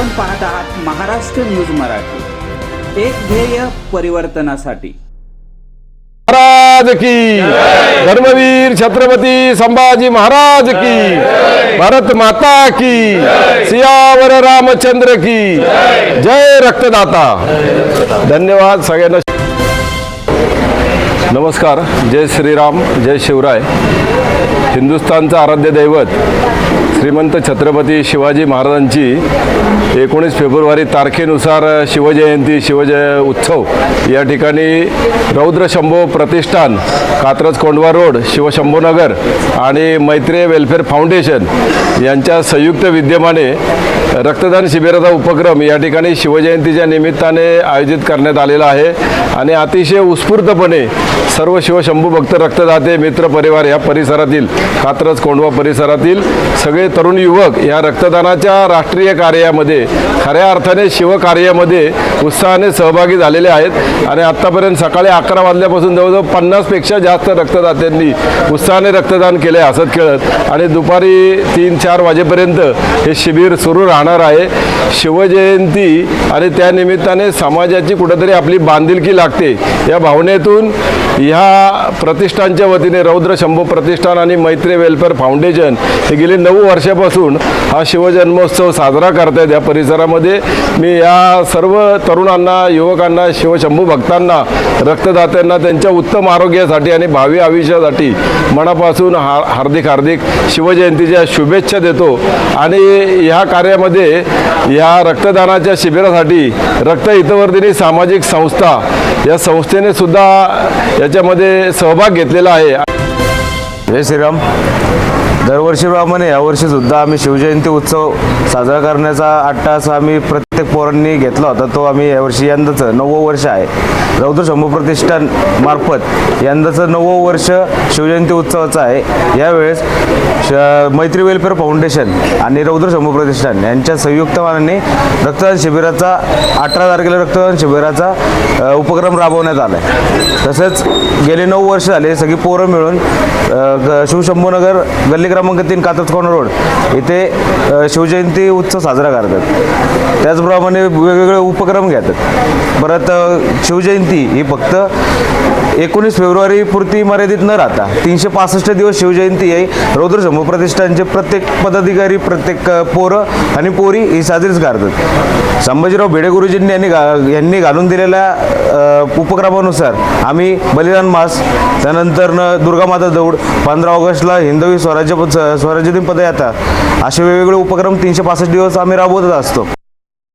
आपण पाहत आहात महाराष्ट्र न्यूज मराठी. एक ध्येय परिवर्तनासाठी. महाराज की. धर्मवीर छत्रपती संभाजी महाराज की. भारत माता की. सियावर रामचंद्र की. जय रक्तदाता. धन्यवाद सगळ्यांना. नमस्कार. जय श्रीराम जय शिवराय. हिंदुस्थानचं आराध्य दैवत. श्रीमंत छत्रपती शिवाजी महाराजांची एकोणीस फेब्रुवारी तारखेनुसार शिवजयंती शिवजय उत्सव या ठिकाणी रौद्रशंभो प्रतिष्ठान कात्रज कोंडवा रोड शिवशंभूनगर आणि मैत्रेय वेलफेअर फाउंडेशन यांच्या संयुक्त विद्यमाने रक्तदान शिबिराचा उपक्रम या ठिकाणी शिवजयंतीच्या निमित्ताने आयोजित करण्यात आलेला आहे. आणि अतिशय उत्स्फूर्तपणे सर्व शिवशंभू भक्त रक्तदाते मित्र परिवार या परिसरातील कात्रज कोंडवा परिसरातील सगळे तरुण युवक या रक्तदानाच्या राष्ट्रीय कार्यामध्ये खऱ्या अर्थाने शिवकार्यामध्ये उत्साहाने सहभागी झालेले आहेत. आणि आत्तापर्यंत सकाळी अकरा वाजल्यापासून जवळजवळ पन्नासपेक्षा जास्त रक्तदात्यांनी उत्साहाने रक्तदान केले हसत खेळत आणि दुपारी तीन चार वाजेपर्यंत हे शिबिर सुरू राहणार आहे. शिवजयंती आणि त्या निमित्ताने समाजाची कुठंतरी आपली बांधिलकी लागते. या भावनेतून ह्या प्रतिष्ठानच्या वतीने रौद्र शंभू प्रतिष्ठान आणि मैत्री वेलफेअर फाउंडेशन हे गेले नऊ वर्षापासून हा शिवजन्मोत्सव साजरा करतायत या परिसरामध्ये. मी या सर्व तरुणांना युवकांना शिवशंभू भक्तांना रक्तदात्यांना त्यांच्या उत्तम आरोग्यासाठी आणि भावी आयुष्यासाठी मनापासून हा हार्दिक हार्दिक शिवजयंतीच्या शुभेच्छा देतो. आणि ह्या कार्यामध्ये ह्या रक्तदानाच्या शिबिरासाठी रक्त हितवर्धिनी सामाजिक संस्था या संस्थेने सुद्धा याच्यामध्ये सहभाग घेतलेला आहे. जय श्रीराम. दरवर्षीप्रमाणे यावर्षीसुद्धा आम्ही शिवजयंती उत्सव साजरा करण्याचा अट्टास आम्ही प्रत्येक पोरांनी घेतला होता. तो आम्ही यावर्षी यंदाचं नववं वर्ष आहे. रौद्र शंभू प्रतिष्ठान मार्फत यंदाचं नववं वर्ष शिवजयंती उत्सवाचं आहे. यावेळेस श मैत्री वेलफेअर फाउंडेशन आणि रौद्र शंभू प्रतिष्ठान यांच्या संयुक्तपणाने रक्तदान शिबिराचा अठरा तारखेला रक्तदान शिबिराचा उपक्रम राबवण्यात आला आहे तसेच गेले नऊ वर्ष झाले. सगळी पोरं मिळून शिवशंभूनगर गल्ली क्रमांक तीन कात्रजकोण रोड इथे शिवजयंती उत्सव साजरा करतात. त्याचप्रमाणे वेगवेगळे उपक्रम घेतात. परत शिवजयंती ही फक्त एकोणीस फेब्रुवारी पुरती मर्यादित न राहता तीनशे पासष्ट दिवस शिवजयंती ही रौद्र शंभू प्रतिष्ठानचे प्रत्येक पदाधिकारी प्रत्येक पोरं आणि पोरी ही साजरीच करतात. संभाजीराव भिडे गुरुजींनी यांनी घा यांनी घालून दिलेल्या उपक्रमानुसार आम्ही बलिदान मास त्यानंतर दुर्गामाता दौड पंधरा ऑगस्टला हिंदवी स्वराज्य स्वराज्य दिन पदयात्रा असे वेगवेगळे उपक्रम तीनशे पासष्ट दिवस आम्ही राबवत असतो.